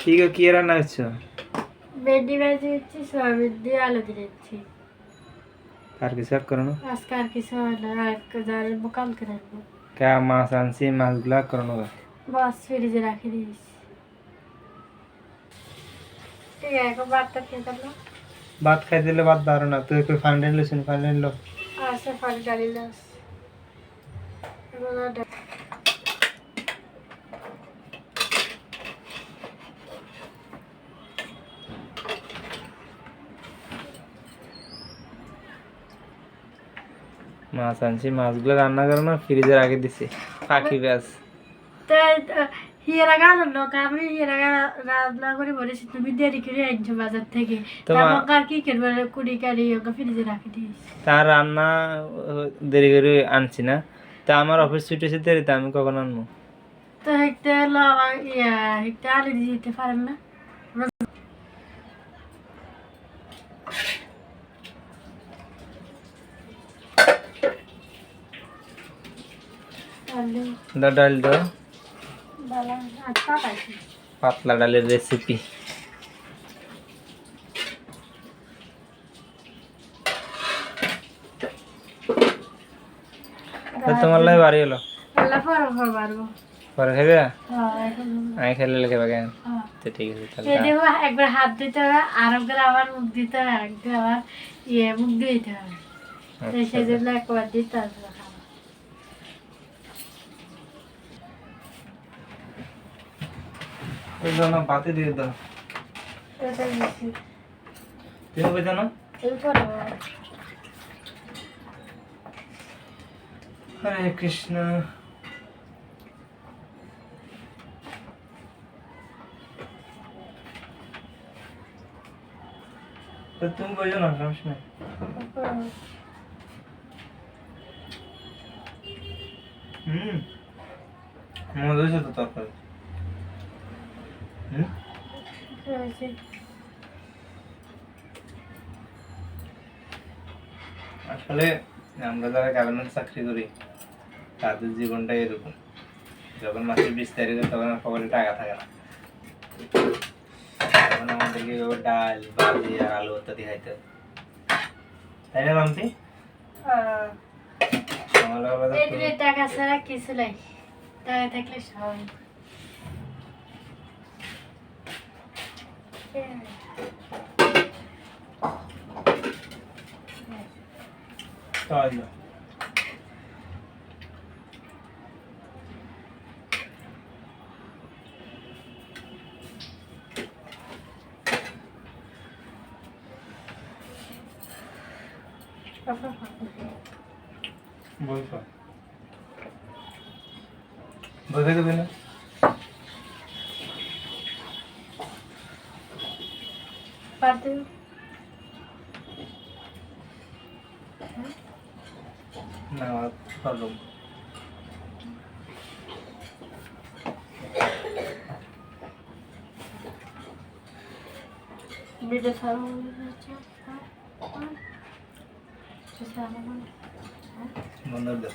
কি গো, কি রান্না করছ ভেন্ডি ভাজি দিচ্ছি সয়াবিন দিয়ে আলু দিয়ে দিচ্ছি আর কিছু আর করো না আজকে আর কিছু জানব কালকে রাখব। কে মাছ আনছি মাছগুলা করো না বাস ফ্রিজে রাখি দিয়েছি। ঠিক আছে ভাতটা খেয়ে থাকল ভাত খাই দিলে ভাত দাঁড়ো না তুই কই ফান্ডেন লইছিস ফান্ডেন লো। পানি ডালি লাস মাছ আনছি। মাছগুলো রান্না করো না ফ্রিজের আগে দিছি। পাখি ব্যাস। হিয়ারা গান লোক আমি হিয়ারা রান্না করে বলেছি তুমি দেরি করে আনছো বাজার থেকে। আর কি করবে? কুড়ি ওকে ফ্রিজে রাখি দিয়েছি। তার রান্না দেরি করে আনছি না। তা আমার অফিস ছুটি এসে দেরিতে আমি কখন আনব? তো একটা হলো ইয়া একটা আলু দিতে পারেন না? ডাল পাকাইছি পাতলা ডালের রেসিপি তোমার লাগে বাড়ি হলো পর খাবে হ্যাঁ আমি খেলে হ্যাঁ তো ঠিক আছে তাহলে একবার হাত দিতে হবে আর একবার আবার মুখ দিতে হবে আর একবার আবার ইয়ে মুখ দিতে হবে। আচ্ছা, সেই জন্য একবার দিতে হবে। খাওয়া ওই জন্য বাতি দিয়ে দাও। তুমি বুঝো না। এই হরে কৃষ্ণ। তুমি বোঝো না সমস্যা নেই হুম। মজা হয়েছে তো হয়েছে আসলে আমরা যারা গার্মেন্টস চাকরি করি তাদের জীবনটাই এরকম। যখন মাসের বিশ তারিখে তখন আর পকেটে টাকা থাকে না। তখন আমাদেরকে ডাল ভাজি আর আলু ইত্যাদি খাইতে হয়। তাই না মামতি টাকা ছাড়া কিছু নাই। টাকা থাকলে সব। তাই না। বলছো বলতে দেবে না পারতে না Pardon. No, pardon. Bir de sarı olacak. Bunlar da.